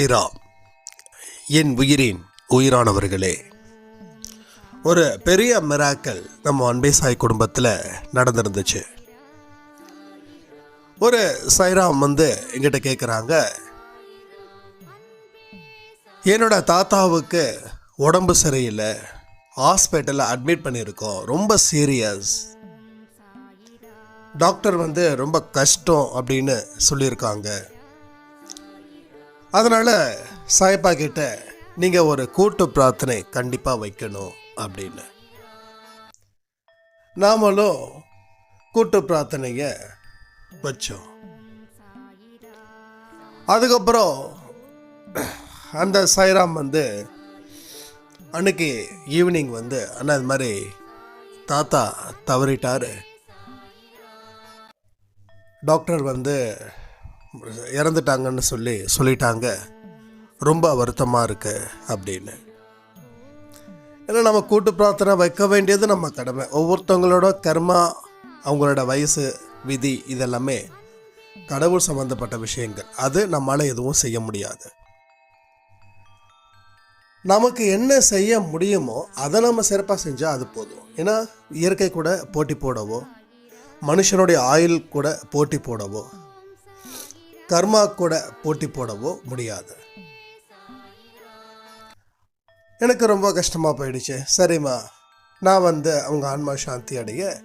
சாய்ரா என் உயிரின் உயிரானவர்களே ஒரு பெரிய மிராக்கல் நம்ம அன்பே சாய் குடும்பத்தில் நடந்திருந்துச்சு. ஒரு சைராம் வந்து எங்கிட்ட கேட்குறாங்க என்னோட தாத்தாவுக்கு உடம்பு சரியில்லை ஹாஸ்பிட்டலில் அட்மிட் பண்ணியிருக்கோம் ரொம்ப சீரியஸ் டாக்டர் வந்து ரொம்ப கஷ்டம் அப்படின்னு சொல்லியிருக்காங்க. அதனால் சாயப்பா கிட்ட நீங்கள் ஒரு கூட்டு பிரார்த்தனை கண்டிப்பாக வைக்கணும் அப்படின்னு. நாமளும் கூட்டு பிரார்த்தனையை வச்சோம். அதுக்கப்புறம் அந்த சாய்ராம் வந்து அன்னைக்கு ஈவினிங் வந்து அண்ணா இது மாதிரி தாத்தா தவறிட்டாரு. டாக்டர் வந்து இறந்துட்டாங்கன்னு சொல்லி சொல்லிட்டாங்க. ரொம்ப வருத்தமாக இருக்கு அப்படின்னு. ஏன்னா நம்ம கூட்டு பிரார்த்தனை வைக்க வேண்டியது நம்ம கடமை. ஒவ்வொருத்தவங்களோட கர்மா அவங்களோட வயசு விதி இதெல்லாமே கடவுள் சம்மந்தப்பட்ட விஷயங்கள். அது நம்மளால் எதுவும் செய்ய முடியாது. நமக்கு என்ன செய்ய முடியுமோ அதை நம்ம சிறப்பாக செஞ்சால் அது போதும். ஏன்னா இயற்கை கூட போட்டி போடவோ மனுஷனுடைய ஆயுள் கூட போட்டி போடவோ கர்மா கூட போட்டி போடவோ முடியாது. எனக்கு ரொம்ப கஷ்டமாக போயிடுச்சு. சரிம்மா. நான் வந்து அவங்க ஆன்மா சாந்தி அடைய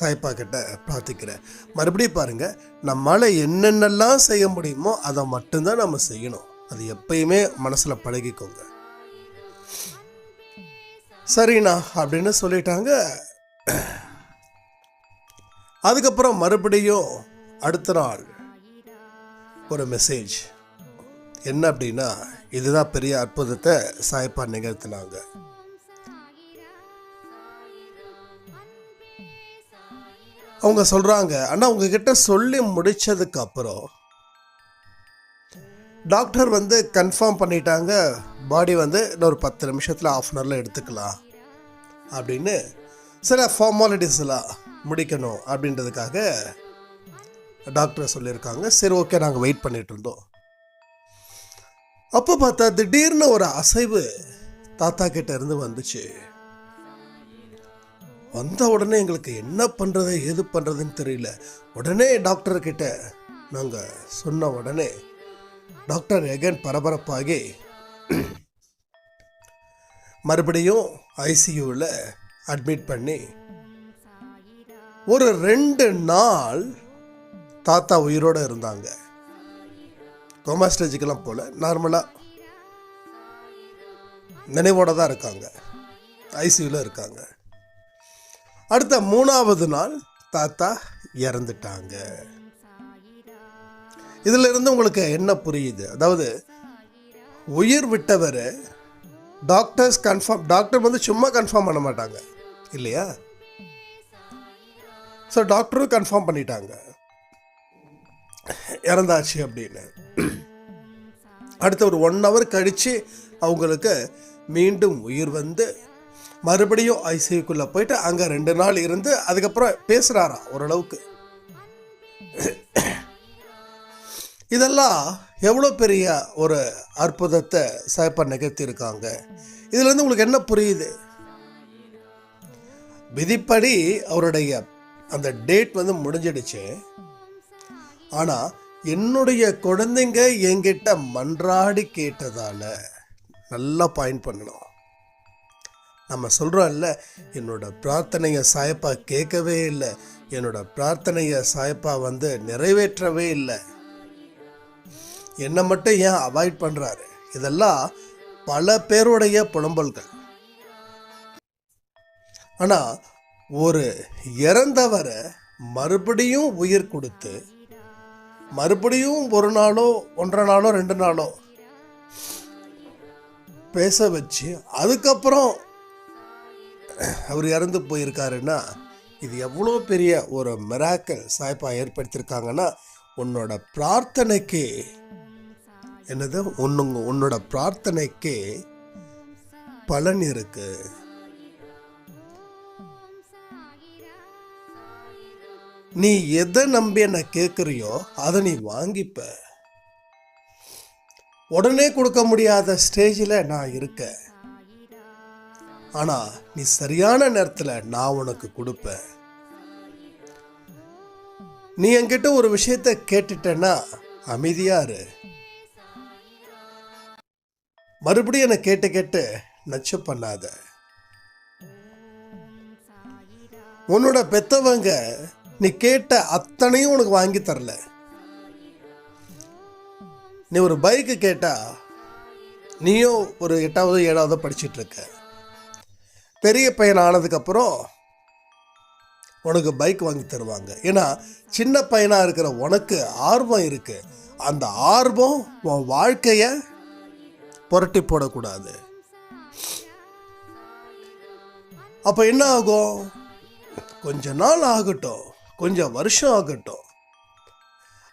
சாய்ப்பா கிட்ட பிரார்த்திக்கிறேன். மறுபடியும் பாருங்க நம்மளால் என்னென்னலாம் செய்ய முடியுமோ அதை மட்டும்தான் நம்ம செய்யணும். அது எப்பயுமே மனசில் பழகிக்கோங்க. சரிண்ணா அப்படின்னு சொல்லிட்டாங்க. அதுக்கப்புறம் மறுபடியும் அடுத்த நாள் ஒரு மெசேஜ் என்ன அப்படின்னா இதுதான் பெரிய அற்புதத்தை சாய்ப்பா நிகழ்த்தினாங்க. அவங்க சொல்றாங்க ஆனால் உங்ககிட்ட சொல்லி முடிச்சதுக்கு அப்புறம் டாக்டர் வந்து கன்ஃபார்ம் பண்ணிட்டாங்க பாடி வந்து இன்னொரு பத்து நிமிஷத்தில் ஆஃப் அன் ஹவரில் எடுத்துக்கலாம். அப்படின்னு சில ஃபார்மாலிட்டிஸ்லாம் முடிக்கணும் அப்படின்றதுக்காக டாக்டர் சொல்லியிருக்காங்க. சரி ஓகே நாங்கள் வெயிட் பண்ணிட்டு இருந்தோம். அப்போ பார்த்தா திடீர்னு ஒரு அசைவு தாத்தா கிட்ட இருந்து வந்துச்சு. வந்த உடனே எங்களுக்கு என்ன பண்ணுறது எது பண்ணுறதுன்னு தெரியல. உடனே டாக்டர் கிட்ட நாங்கள் சொன்ன உடனே டாக்டர் எகன் பரபரப்பாகி மறுபடியும் ஐசியூவில் அட்மிட் பண்ணி ஒரு ரெண்டு நாள் தாத்தா உயிரோடு இருந்தாங்க. கோமா ஸ்டேஜுக்கெல்லாம் போல நார்மலாக நினைவோட தான் இருக்காங்க. ஐசியூவில் இருக்காங்க. அடுத்த மூணாவது நாள் தாத்தா இறந்துட்டாங்க. இதுல இருந்து உங்களுக்கு என்ன புரியுது? அதாவது உயிர் விட்டவர் டாக்டர்ஸ் கன்ஃபார்ம் டாக்டர் வந்து சும்மா கன்ஃபார்ம் பண்ண மாட்டாங்க. இல்லையா? ஸோ டாக்டரும் கன்ஃபார்ம் பண்ணிட்டாங்க. இறந்தாச்சு அப்படின்னு. அடுத்த ஒரு ஒன் ஹவர் கழித்து அவங்களுக்கு மீண்டும் உயிர் வந்து மறுபடியும் ஐசியூக்குள்ளே போயிட்டு அங்கே ரெண்டு நாள் இருந்து அதுக்கப்புறம் பேசுகிறாரா ஓரளவுக்கு. இதெல்லாம் எவ்வளோ பெரிய ஒரு அற்புதத்தை சாய்ப்பா நிகழ்த்தியிருக்காங்க. இதுலேருந்து உங்களுக்கு என்ன புரியுது? விதிப்படி அவருடைய அந்த டேட் வந்து முடிஞ்சிடுச்சு. ஆனால் என்னுடைய குழந்தைங்க என்கிட்ட மன்றாடி கேட்டதால நல்லா பாயிண்ட் பண்ணணும். நம்ம சொல்கிறோம்ல என்னோட பிரார்த்தனையை சாயப்பா கேட்கவே இல்லை. என்னோட பிரார்த்தனையை சாயப்பா வந்து நிறைவேற்றவே இல்லை. என்னை மட்டும் ஏன் அவாய்ட் பண்ணுறாரு இதெல்லாம் பல பேருடைய புலம்பல்கள். ஆனால் ஒரு இறந்தவரை மறுபடியும் உயிர் கொடுத்து மறுபடியும் ஒரு நாளோ ஒன்றரை நாளோ ரெண்டு நாளோ பேச வச்சு அதுக்கப்புறம் அவர் இறந்து போயிருக்காருன்னா இது எவ்வளோ பெரிய ஒரு மிராக்கல் சாய்ப்பா ஏற்படுத்தியிருக்காங்கன்னா உன்னோட பிரார்த்தனைக்கு என்னது? உன்னுங்க உன்னோட பிரார்த்தனைக்கு பலன் இருக்குது நீ எதை நம்பி என்ன கேட்குறியோ அதை நீ வாங்கிப்ப. உடனே கொடுக்க முடியாத ஸ்டேஜில் நான் இருக்கேன். ஆனால் நீ சரியான நேரத்தில் நான் உனக்கு கொடுப்பேன். நீ என்கிட்ட ஒரு விஷயத்த கேட்டுட்டேன்னா அமைதியா இரு. மறுபடியும் என்னை கேட்டு கேட்டு நச்சு பண்ணாத. உன்னோட பெத்தவங்க நீ கேட்ட அத்தனையும் உனக்கு வாங்கி தரல. நீ ஒரு பைக்கு கேட்டால் நீயும் ஒரு எட்டாவது ஏழாவது படிச்சிட்டு இருக்க. பெரிய பையன் ஆனதுக்கப்புறம் உனக்கு பைக் வாங்கி தருவாங்க. ஏன்னா சின்ன பையனாக இருக்கிற உனக்கு ஆர்வம் இருக்குது அந்த ஆர்வம் உன் வாழ்க்கையை புரட்டி போடக்கூடாது. அப்போ என்ன ஆகும்? கொஞ்ச நாள் ஆகட்டும். கொஞ்சம் வருஷம் ஆகட்டும்.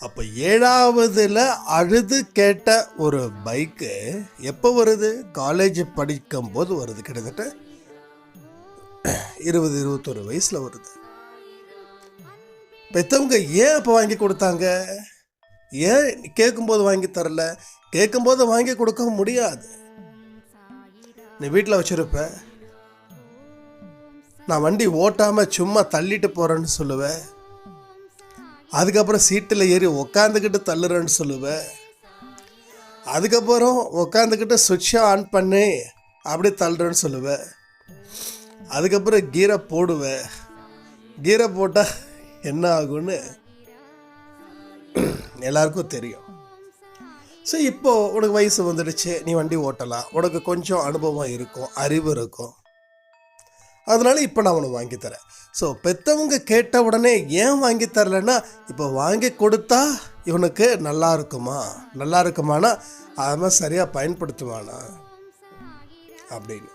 அப்போ ஏழாவதுல அழுது கேட்ட ஒரு பைக்கு எப்போ வருது? காலேஜ் படிக்கும் போது வருது. கிட்டத்தட்ட இருபது இருபத்தொரு வயசில் வருது. பெத்தவங்க ஏன் அப்போ வாங்கி கொடுத்தாங்க? ஏன் கேட்கும்போது வாங்கி தரல? கேட்கும்போது வாங்கி கொடுக்க முடியாது. நீ வீட்டில் வச்சுருப்ப. நான் வண்டி ஓட்டாமல் சும்மா தள்ளிட்டு போகிறேன்னு சொல்லுவேன் அதுக்கப்புறம் சீட்டில் ஏறி உக்காந்துக்கிட்டு தள்ளுறேன்னு சொல்லுவேன் அதுக்கப்புறம் உக்காந்துக்கிட்டு சுவிட்சை ஆன் பண்ணி அப்படியே தள்ளுறேன்னு சொல்லுவேன் அதுக்கப்புறம் கீரை போடுவேன் கீரை போட்டால் என்ன ஆகும்னு எல்லாருக்கும் தெரியும். ஸோ இப்போது உனக்கு வயசு வந்துடுச்சு. நீ வண்டி ஓட்டலாம். உனக்கு கொஞ்சம் அனுபவம் இருக்கும் அறிவு இருக்கும். அதனால இப்போ நான் உனக்கு வாங்கித்தரேன் ஸோ பெற்றவங்க கேட்ட உடனே ஏன் வாங்கி தரலன்னா இப்போ வாங்கி கொடுத்தா இவனுக்கு நல்லா இருக்குமா? நல்லா இருக்குமானா அவன் சரியாக பயன்படுத்துவானா? அப்படின்னு.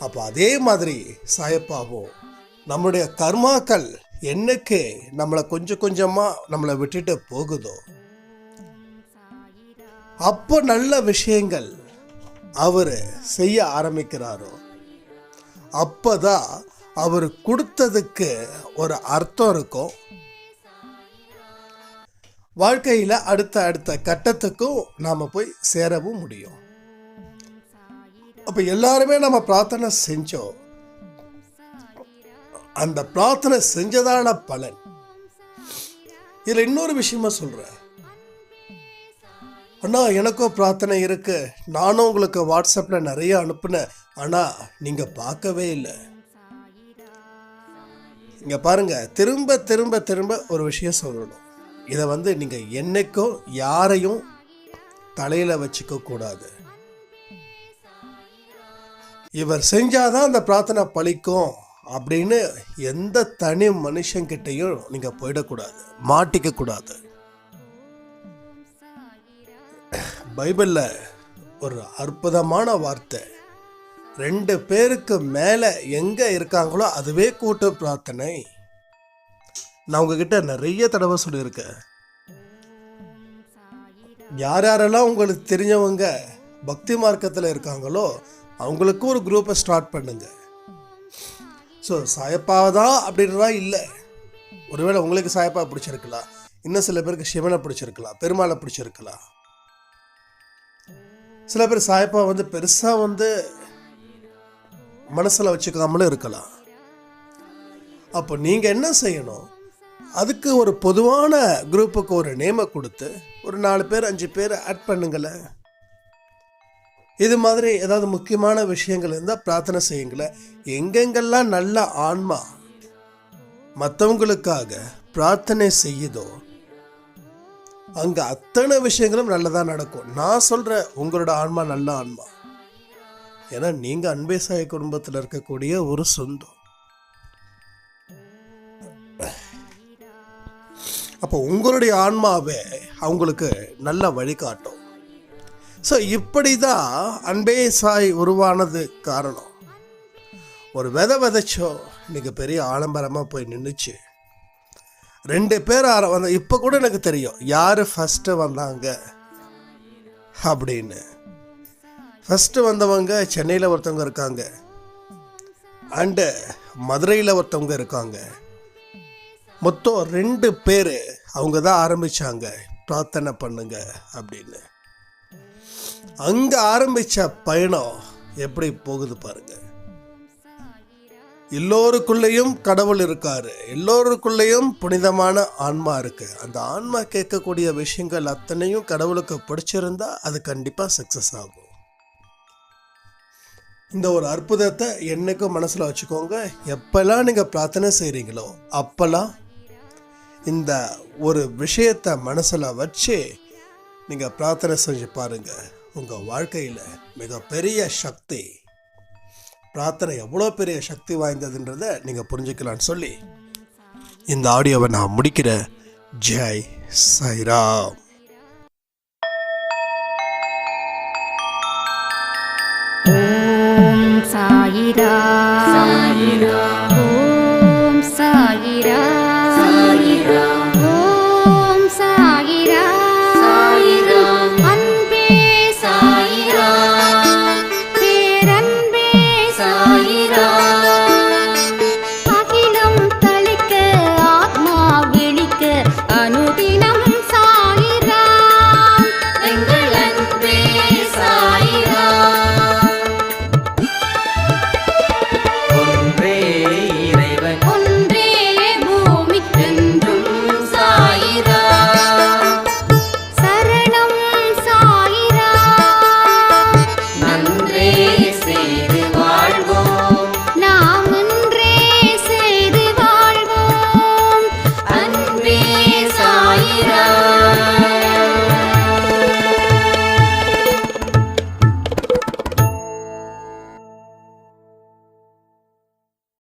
அப்போ அதே மாதிரி சாயப்பாவும் நம்முடைய கர்மாக்கள் என்னைக்கு நம்மளை கொஞ்சம் கொஞ்சமாக நம்மளை விட்டுட்டு போகுதோ அப்போ நல்ல விஷயங்கள் அவர் செய்ய ஆரம்பிக்கிறாரோ அப்பதான் அவர் கொடுத்ததுக்கு ஒரு அர்த்தம் இருக்கும். வாழ்க்கையில் அடுத்த அடுத்த கட்டத்துக்கும் நாம் போய் சேரவும் முடியும். அப்போ எல்லாருமே நம்ம பிரார்த்தனை செஞ்சோம். அந்த பிரார்த்தனை செஞ்சதான பலன். இதில் இன்னொரு விஷயமா சொல்கிறேன் அண்ணா எனக்கும் பிரார்த்தனை இருக்கு. நானும் உங்களுக்கு வாட்ஸ்அப்பில் நிறைய அனுப்புனேன். ஆனால் நீங்கள் பார்க்கவே இல்லை. இங்கே பாருங்க திரும்ப திரும்ப திரும்ப ஒரு விஷயம் சொல்லணும். இதை வந்து நீங்கள் என்னைக்கும் யாரையும் தலையில் வச்சுக்க கூடாது. இவர் செஞ்சாதான் அந்த பிரார்த்தனை பழிக்கும் அப்படின்னு எந்த தனி மனுஷங்கிட்டையும் நீங்கள் போயிடக்கூடாது. மாட்டிக்க கூடாது பைபிளில் ஒரு அற்புதமான வார்த்தை. ரெண்டு பேருக்கு மேலே எங்கே இருக்காங்களோ அதுவே கூட்டு பிரார்த்தனை. நான் உங்ககிட்ட நிறைய தடவை சொல்லியிருக்கேன். யார் யாரெல்லாம் உங்களுக்கு தெரிஞ்சவங்க பக்தி மார்க்கத்தில் இருக்காங்களோ அவங்களுக்கு ஒரு குரூப்பை ஸ்டார்ட் பண்ணுங்க. ஸோ சாயப்பாவை தான் அப்படின்றதா இல்லை. ஒருவேளை உங்களுக்கு சாயப்பா பிடிச்சிருக்கலாம். இன்னும் சில பேருக்கு சிவனை பிடிச்சிருக்கலாம் பெருமாளை பிடிச்சிருக்கலாம். சில பேர் சாய்ப்பா வந்து பெருசாக வந்து மனசில் வச்சுக்காமலும் இருக்கலாம். அப்போ நீங்கள் என்ன செய்யணும்? அதுக்கு ஒரு பொதுவான குரூப்புக்கு ஒரு நேமை கொடுத்து ஒரு நாலு பேர் அஞ்சு பேர் ஆட் பண்ணுங்களேன் இது மாதிரி ஏதாவது முக்கியமான விஷயங்கள் இருந்தால் பிரார்த்தனை செய்யுங்களேன் எங்கெங்கெல்லாம் நல்ல ஆன்மா மற்றவங்களுக்காக பிரார்த்தனை செய்யுதோ அங்கே அத்தனை விஷயங்களும் நல்லதாக நடக்கும். நான் சொல்கிறேன் உங்களோட ஆன்மா நல்ல ஆன்மா. ஏன்னா நீங்கள் அன்பே சாய குடும்பத்தில் இருக்கக்கூடிய ஒரு சொந்தம். அப்போ உங்களுடைய ஆன்மாவே அவங்களுக்கு நல்ல வழிகாட்டும். ஸோ இப்படி தான் அன்பே சாய் உருவானது காரணம். ஒரு விதை விதைச்சோ இன்னைக்கு பெரிய ஆடம்பரமாக போய் நின்றுச்சு ரெண்டு பேர் ஆர வந்த இப்போ கூட எனக்கு தெரியும். யார் ஃபஸ்ட்டு வந்தாங்க? அப்படின்னு. ஃபஸ்ட்டு வந்தவங்க சென்னையில் ஒருத்தவங்க இருக்காங்க. அண்டு மதுரையில் ஒருத்தவங்க இருக்காங்க. மொத்தம் ரெண்டு பேர் அவங்க தான் ஆரம்பித்தாங்க பிரார்த்தனை பண்ணுங்க அப்படின்னு. அங்கே ஆரம்பித்த பயணம் எப்படி போகுது பாருங்கள் எல்லோருக்குள்ளேயும் கடவுள் இருக்காரு. எல்லோருக்குள்ளேயும் புனிதமான ஆன்மா இருக்கு. அந்த ஆன்மா கேட்கக்கூடிய விஷயங்கள் அத்தனையும் கடவுளுக்கு பிடிச்சிருந்தா அது கண்டிப்பாக சக்ஸஸ் ஆகும். இந்த ஒரு அற்புதத்தை என்னைக்கும் மனசில் வச்சுக்கோங்க. எப்பெல்லாம் நீங்கள் பிரார்த்தனை செய்கிறீங்களோ அப்போல்லாம் இந்த ஒரு விஷயத்தை மனசில் வச்சு நீங்கள் பிரார்த்தனை செஞ்சு பாருங்க. உங்கள் வாழ்க்கையில் மிகப்பெரிய சக்தி பிரார்த்தனை எவ்வளோ பெரிய சக்தி வாய்ந்ததுன்றதை நீங்கள் புரிஞ்சுக்கலான்னு சொல்லி இந்த ஆடியோவை நான் முடிக்கிறேன் ஜெய் சாய்ராம். ஓம் சாயிரா சாயிரா